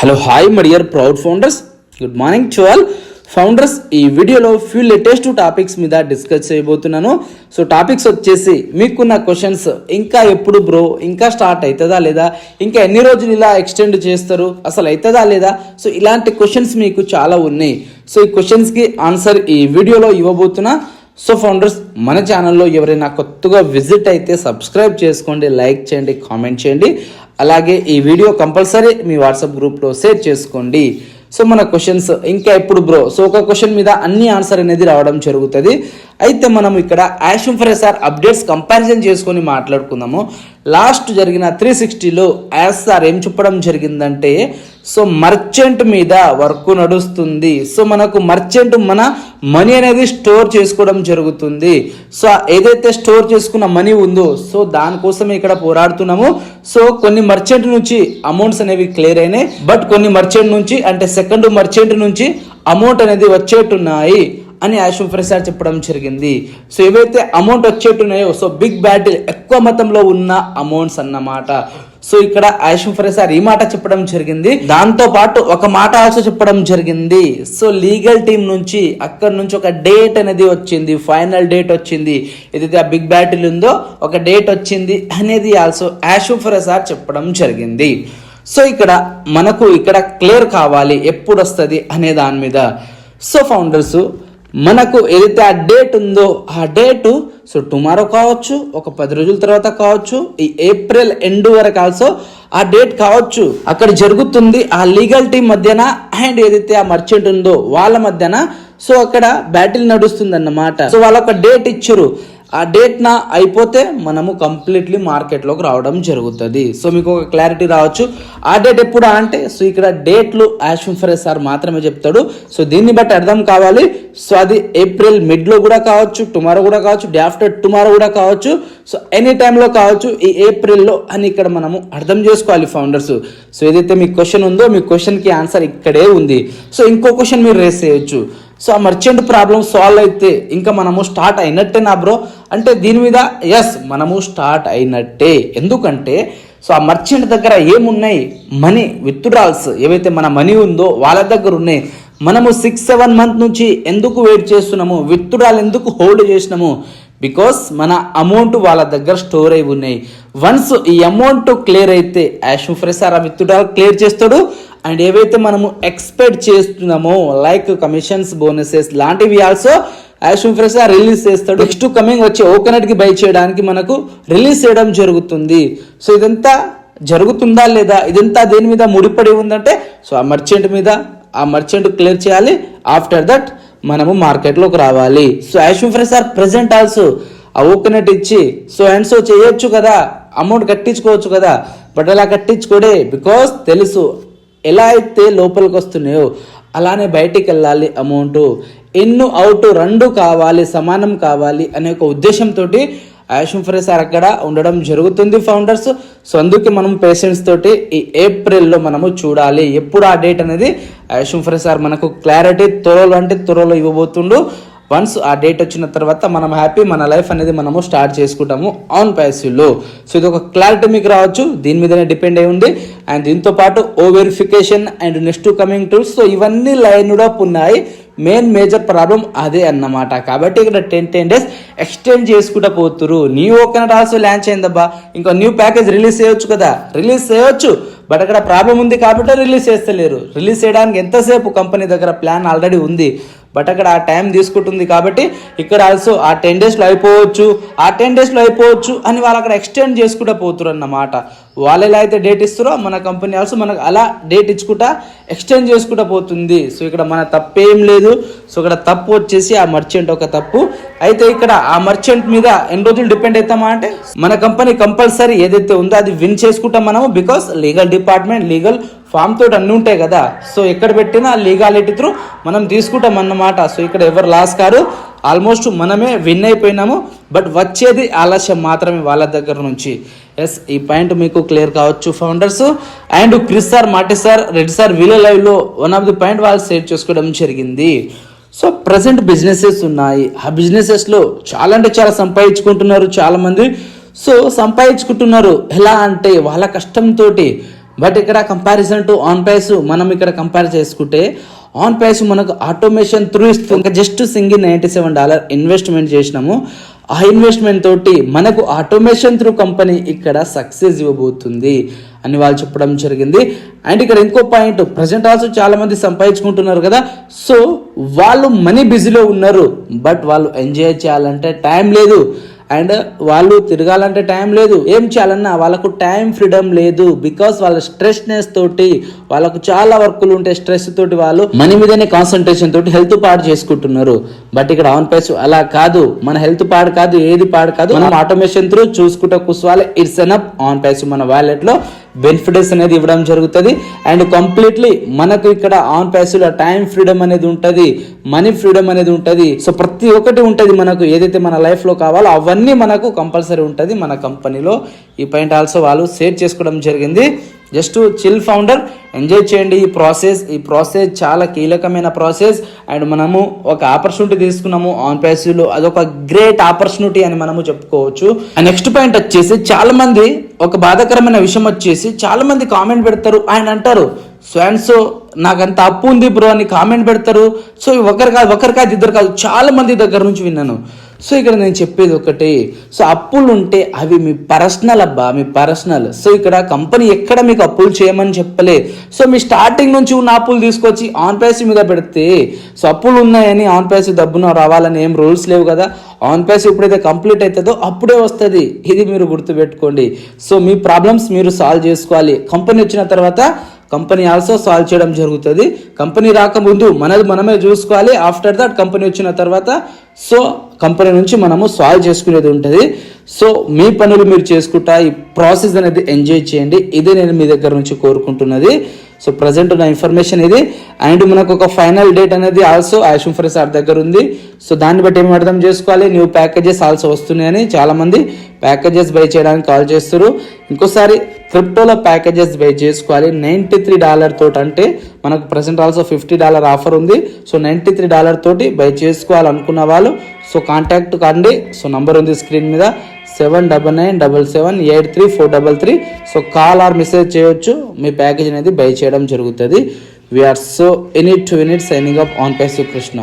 Hello hi my dear proud founders good morning to all founders ఈ వీడియోలో few latest topics మీద discuss చేయబోతున్నాను. So topics వచ్చేసి మీకున్న క్వశ్చన్స్ ఇంకా ఎప్పుడు బ్రో ఇంకా స్టార్ట్ అవుతుందా లేదా ఇంకా ఎన్ని రోజులు ఇలా ఎక్స్టెండ్ చేస్తారు అసలు అవుతుందా లేదా? సో ఇలాంటి క్వశ్చన్స్ మీకు చాలా ఉన్నాయి. సో ఈ క్వశ్చన్స్కి ఆన్సర్ ఈ వీడియోలో ఇవ్వబోతున్నా. సో ఫౌండర్స్ మన ఛానల్లో ఎవరైనా కొత్తగా విజిట్ అయితే సబ్స్క్రైబ్ చేసుకోండి లైక్ చేయండి కామెంట్ చేయండి. అలాగే ఈ వీడియో కంపల్సరీ మీ వాట్సాప్ గ్రూప్లో షేర్ చేసుకోండి. సో మన క్వశ్చన్స్ ఇంకా ఎప్పుడు బ్రో? సో ఒక క్వశ్చన్ మీద అన్ని ఆన్సర్ అనేది రావడం జరుగుతుంది. అయితే మనం ఇక్కడ యాషమ్ ఫ్రెసార్ అప్డేట్స్ కంపారిజన్ చేసుకొని మాట్లాడుకుందాము. లాస్ట్ జరిగిన త్రీ సిక్స్టీలో యాస్ సార్ ఏం చెప్పడం జరిగిందంటే సో మర్చెంట్ మీద వర్క్ నడుస్తుంది. సో మనకు మర్చెంట్ మన మనీ అనేది స్టోర్ చేసుకోవడం జరుగుతుంది. సో ఏదైతే స్టోర్ చేసుకున్న మనీ ఉందో సో దానికోసం ఇక్కడ పోరాడుతున్నాము. సో కొన్ని మర్చెంట్ నుంచి అమౌంట్స్ అనేవి క్లియర్ అయినాయి. బట్ కొన్ని మర్చెంట్ నుంచి అంటే సెకండ్ మర్చెంట్ నుంచి అమౌంట్ అనేది వచ్చేట్టున్నాయి. అని యాషమ్ ప్రసాద్ చెప్పడం జరిగింది. సో ఏవైతే అమౌంట్ వచ్చేట్టున్నాయో సో బిగ్ బ్యాటిల్ ఎక్కువ మొత్తంలో ఉన్న అమౌంట్స్ అన్నమాట. సో ఇక్కడ ఆయుషం ప్రసాద్ ఈ మాట చెప్పడం జరిగింది. దాంతో పాటు ఒక మాట ఆల్సో చెప్పడం జరిగింది. సో లీగల్ టీం నుంచి అక్కడ నుంచి ఒక డేట్ అనేది వచ్చింది. ఫైనల్ డేట్ వచ్చింది. ఏదైతే ఆ బిగ్ బ్యాటిల్ ఉందో ఒక డేట్ వచ్చింది అనేది ఆల్సో ఆయుషం ప్రసాద్ చెప్పడం జరిగింది. సో ఇక్కడ మనకు ఇక్కడ క్లియర్ కావాలి ఎప్పుడు వస్తుంది అనే దాని మీద. సో ఫౌండర్స్ మనకు ఏదైతే ఆ డేట్ ఉందో ఆ డేటు సో టుమారో కావచ్చు ఒక పది రోజుల తర్వాత కావచ్చు ఈ ఏప్రిల్ ఎండ్ వరకు ఆల్సో ఆ డేట్ కావచ్చు. అక్కడ జరుగుతుంది ఆ లీగల్ టీం మధ్యన అండ్ ఏదైతే ఆ మర్చెంట్ ఉందో వాళ్ళ మధ్యన సో అక్కడ బ్యాటిల్ నడుస్తుంది అన్నమాట సో వాళ్ళ ఒక డేట్ ఇచ్చారు. ఆ డేట్న అయిపోతే మనము కంప్లీట్లీ మార్కెట్లోకి రావడం జరుగుతుంది. సో మీకు ఒక క్లారిటీ రావచ్చు. ఆ డేట్ ఎప్పుడు అంటే సో ఇక్కడ డేట్లు యాష్ఫరెస్ సార్ మాత్రమే చెప్తాడు. సో దీన్ని బట్టి అర్థం కావాలి. సో అది ఏప్రిల్ మిడ్లో కూడా కావచ్చు టుమారో కూడా కావచ్చు డే ఆఫ్టర్ టుమారో కూడా కావచ్చు. సో ఎనీ టైంలో కావచ్చు ఈ ఏప్రిల్లో అని ఇక్కడ మనము అర్థం చేసుకోవాలి ఫౌండర్స్ సో ఏదైతే మీ క్వశ్చన్ ఉందో మీ క్వశ్చన్కి ఆన్సర్ ఇక్కడే ఉంది. సో ఇంకో క్వశ్చన్ మీరు రేస్ చేయొచ్చు. సో ఆ మర్చెంట్ ప్రాబ్లం సాల్వ్ అయితే ఇంకా మనము స్టార్ట్ అయినట్టే నా బ్రో అంటే దీని మీద ఎస్ మనము స్టార్ట్ అయినట్టే. ఎందుకంటే సో ఆ మర్చెంట్ దగ్గర ఏమున్నాయి? మనీ విత్డ్రాల్స్ ఏవైతే మన మనీ ఉందో వాళ్ళ దగ్గర ఉన్నాయి. మనము సిక్స్ సెవెన్ మంత్ నుంచి ఎందుకు వెయిట్ చేస్తున్నాము? విత్డ్రాల్ ఎందుకు హోల్డ్ చేసినాము బికాస్ మన అమౌంట్ వాళ్ళ దగ్గర స్టోర్ అయి ఉన్నాయి. వన్స్ ఈ అమౌంట్ క్లియర్ అయితే యాష్ ఫ్రెసార్ ఆ విత్డ్రాల్ క్లియర్ చేస్తాడు అండ్ ఏవైతే మనము ఎక్స్పెక్ట్ చేస్తున్నామో లైక్ కమిషన్స్ బోనసెస్ లాంటివి ఆల్సో యాషమ్ ఫ్రెష్ రిలీజ్ చేస్తాడు. నెక్స్ట్ కమింగ్ వచ్చి ఓకనట్కి బై చేయడానికి మనకు రిలీజ్ చేయడం జరుగుతుంది. సో ఇదంతా జరుగుతుందా లేదా ఇదంతా దేని మీద ముడిపడి ఉందంటే సో ఆ మర్చెంట్ మీద ఆ మర్చెంట్ క్లియర్ చేయాలి. ఆఫ్టర్ దట్ మనము మార్కెట్లోకి రావాలి. సో యాషమ్ ఫ్రెష్ ఆర్ ప్రజెంట్ ఆల్సో ఆ ఓకనట్ ఇచ్చి సో అండ్ సో చేయొచ్చు కదా అమౌంట్ కట్టించుకోవచ్చు కదా బట్ అలా కట్టించుకోడే బికాస్ తెలుసు ఎలా అయితే లోపలికి వస్తున్నాయో అలానే బయటికి వెళ్ళాలి అమౌంట్. ఇన్ను అవుట్ రెండు కావాలి సమానం కావాలి అనే ఒక ఉద్దేశంతో ఆయుషం ఫ్రే సార్ అక్కడ ఉండడం జరుగుతుంది ఫౌండర్స్. సో అందుకే మనం పేషెంట్స్ తోటి ఈ ఏప్రిల్లో మనము చూడాలి. ఎప్పుడు ఆ డేట్ అనేది ఆయుషం ఫ్రే సార్ మనకు క్లారిటీ త్వరలో అంటే త్వరలో ఇవ్వబోతుండు. వన్స్ ఆ డేట్ వచ్చిన తర్వాత మనం హ్యాపీ మన లైఫ్ అనేది మనము స్టార్ట్ చేసుకుంటాము ఆన్ ప్యాసివ్లో. సో ఇది ఒక క్లారిటీ మీకు రావచ్చు. దీని మీదనే డిపెండ్ అయి ఉంది. అండ్ దీంతో పాటు ఓ verification and next coming tools. So ఇవన్నీ లైన్ అప్ ఉన్నాయి మెయిన్ మేజర్ ప్రాబ్లం అదే అన్నమాట. కాబట్టి ఇక్కడ టెన్ టెన్ డేస్ ఎక్స్టెండ్ చేసుకుంటా పోతురు న్యూ ఓకెనట్ ఆల్సో లాంచ్ అయిందబ్బా. ఇంకా న్యూ ప్యాకేజ్ రిలీజ్ చేయొచ్చు కదా. రిలీజ్ చేయొచ్చు. బట్ అక్కడ ప్రాబ్లం ఉంది కాబట్టి రిలీజ్ చేస్తలేరు. రిలీజ్ చేయడానికి ఎంతసేపు కంపెనీ దగ్గర ప్లాన్ ఆల్రెడీ ఉంది. బట్ అక్కడ ఆ టైం తీసుకుంటుంది కాబట్టి ఇక్కడ ఆల్సో ఆ టెన్ డేస్లో అయిపోవచ్చు. ఆ టెన్ డేస్లో అయిపోవచ్చు అని వాళ్ళు అక్కడ ఎక్స్టెండ్ చేసుకుంటూ పోతురు అన్నమాట. వాళ్ళు ఎలా అయితే డేట్ ఇస్తారో మన కంపెనీ ఆల్సో మనకు అలా డేట్ ఇచ్చుకుంటా ఎక్స్టెండ్ చేసుకుంటూ పోతుంది. సో ఇక్కడ మన తప్పేం లేదు. సో ఇక్కడ తప్పు వచ్చేసి ఆ మర్చెంట్ ఒక తప్పు. అయితే ఇక్కడ ఆ మర్చెంట్ మీద ఎన్ని రోజులు డిపెండ్ అవుతామా అంటే మన కంపెనీ కంపల్సరీ ఏదైతే ఉందో అది విన్ చేసుకుంటాం మనము because legal department legal form తోటి అన్నీ ఉంటాయి కదా సో ఎక్కడ పెట్టినా లీగాలిటీ త్రూ మనం తీసుకుంటాం అన్నమాట. సో ఇక్కడ ఎవరు లాస్ కారు ఆల్మోస్ట్ మనమే విన్ అయిపోయినాము బట్ వచ్చేది ఆలస్యం మాత్రమే వాళ్ళ దగ్గర నుంచి. ఎస్ ఈ పాయింట్ మీకు క్లియర్ కావచ్చు ఫౌండర్స్. అండ్ క్రిస్ సార్ మాటి సార్ రెడ్ సార్ వీలో లైవ్లో వన్ ఆఫ్ ది పాయింట్ వాళ్ళు షేర్ చేసుకోవడం జరిగింది. సో ప్రజెంట్ బిజినెసెస్ ఉన్నాయి. ఆ బిజినెసెస్లో చాలా అంటే చాలా సంపాదించుకుంటున్నారు చాలామంది. సో సంపాదించుకుంటున్నారు ఎలా అంటే వాళ్ళ కష్టంతో బట్ ఇక్కడ కంపారిజన్ టు ఆన్ ప్రైస్ మనం ఇక్కడ కంపేర్ చేసుకుంటే ఆన్ ప్రైస్ మనకు ఆటోమేషన్ త్రూ ఇస్తుంది ఇంకా just single ninety seven dollar investment చేసినాము. ఆ ఇన్వెస్ట్మెంట్ తోటి మనకు ఆటోమేషన్ త్రూ కంపెనీ ఇక్కడ సక్సెస్ ఇవ్వబోతుంది అని వాళ్ళు చెప్పడం జరిగింది. అండ్ ఇక్కడ ఇంకో పాయింట్ ప్రజెంట్ ఆల్సో చాలా మంది సంపాదించుకుంటున్నారు కదా. సో వాళ్ళు మనీ బిజీలో ఉన్నారు బట్ వాళ్ళు ఎంజాయ్ చేయాలంటే టైం లేదు. అండ్ వాళ్ళు తిరగాలంటే టైం లేదు. ఏం చేయాలన్నా వాళ్ళకు టైం ఫ్రీడమ్ లేదు. బికాస్ వాళ్ళ స్ట్రెస్నెస్ తోటి వాళ్ళకు చాలా వర్కులు ఉంటే స్ట్రెస్ తోటి వాళ్ళు మనీ మీదనే కాన్సన్ట్రేషన్ తోటి హెల్త్ పాడు చేసుకుంటున్నారు. బట్ ఇక్కడ ఆన్ పేస్ అలా కాదు. మన హెల్త్ పాడు కాదు ఏది పాడు కాదు. మనం ఆటోమేషన్ త్రూ చూసుకుంటా కూర్చోవాలి. It's an app. On pace మన వాలెట్లో బెనిఫిట్స్ అనేది ఇవ్వడం జరుగుతుంది. అండ్ కంప్లీట్లీ మనకు ఇక్కడ ఆన్ ప్యాసివ్లో టైం ఫ్రీడమ్ అనేది ఉంటుంది. మనీ ఫ్రీడమ్ అనేది ఉంటుంది. సో ప్రతి ఒక్కటి ఉంటుంది మనకు. ఏదైతే మన లైఫ్లో కావాలో అవన్నీ మనకు కంపల్సరీ ఉంటుంది మన కంపెనీలో. ఈ పాయింట్ ఆల్సో వాళ్ళు షేర్ చేసుకోవడం జరిగింది. జస్ట్ చిల్ ఫౌండర్ ఎంజాయ్ చేయండి ఈ ప్రాసెస్ ఈ ప్రాసెస్ చాలా కీలకమైన ప్రాసెస్ అండ్ మనము ఒక ఆపర్చునిటీ తీసుకున్నాము ఆన్ ప్యాసివ్లో అదొక గ్రేట్ ఆపర్చునిటీ అని మనము చెప్పుకోవచ్చు. నెక్స్ట్ పాయింట్ వచ్చేసి చాలా మంది ఒక బాధాకరమైన విషయం వచ్చేసి చాలా మంది కామెంట్ పెడతారు. ఆయన అంటారు సో అండ్ సో నాకంత అప్పు ఉంది బ్రో అని కామెంట్ పెడతారు. సో ఒకరు కాదు ఒకరు కాదు ఇద్దరు కాదు. చాలా మంది దగ్గర నుంచి విన్నాను. సో ఇక్కడ నేను చెప్పేది ఒకటి. సో అప్పులు ఉంటే అవి మీ పర్సనల్ అబ్బా మీ పర్సనల్. సో ఇక్కడ కంపెనీ ఎక్కడ మీకు అప్పులు చేయమని చెప్పలే. సో మీ స్టార్టింగ్ నుంచి ఉన్న అప్పులు తీసుకొచ్చి ఆన్ పేసి మీద పెడితే సో అప్పులు ఉన్నాయని ఆన్ పేసి డబ్బున రావాలని ఏం రూల్స్ లేవు కదా. ఆన్ ప్రైస్ ఎప్పుడైతే కంప్లీట్ అవుతుందో అప్పుడే వస్తుంది. ఇది మీరు గుర్తుపెట్టుకోండి. సో మీ ప్రాబ్లమ్స్ మీరు సాల్వ్ చేసుకోవాలి. కంపెనీ వచ్చిన తర్వాత కంపెనీ ఆల్సో సాల్వ్ చేయడం జరుగుతుంది. కంపెనీ రాకముందు మనది మనమే చూసుకోవాలి. ఆఫ్టర్ దట్ కంపెనీ వచ్చిన తర్వాత సో కంపెనీ నుంచి మనము సాల్వ్ చేసుకునేది ఉంటుంది. సో మీ పనులు మీరు చేసుకుంటా ఈ ప్రాసెస్ అనేది ఎంజాయ్ చేయండి. ఇదే నేను మీ దగ్గర నుంచి కోరుకుంటున్నది. సో ప్రజెంట్ ఉన్న ఇన్ఫర్మేషన్ ఇది. అండ్ మనకు ఒక ఫైనల్ డేట్ అనేది ఆల్సో ఆయుషం ఫర్ సార్ దగ్గర ఉంది. సో దాన్ని బట్టి ఏమి అర్థం చేసుకోవాలి? న్యూ ప్యాకేజెస్ ఆల్సో వస్తున్నాయని చాలామంది ప్యాకేజెస్ బై చేయడానికి కాల్ చేస్తారు ఇంకోసారి క్రిప్టోలో ప్యాకేజెస్ బై చేసుకోవాలి. నైంటీ త్రీ డాలర్ తోటి అంటే మనకు present also fifty dollar offer ఉంది. సో నైంటీ త్రీ డాలర్ తోటి బై చేసుకోవాలనుకున్న వాళ్ళు సో కాంటాక్ట్ కండి. సో నంబర్ ఉంది స్క్రీన్ మీద. Seven double nine double seven eight three four double three so call or message చేయొచ్చు. మీ ప్యాకేజ్ అనేది బై చేయడం జరుగుతుంది. We are so any to any signing up on pace Krishna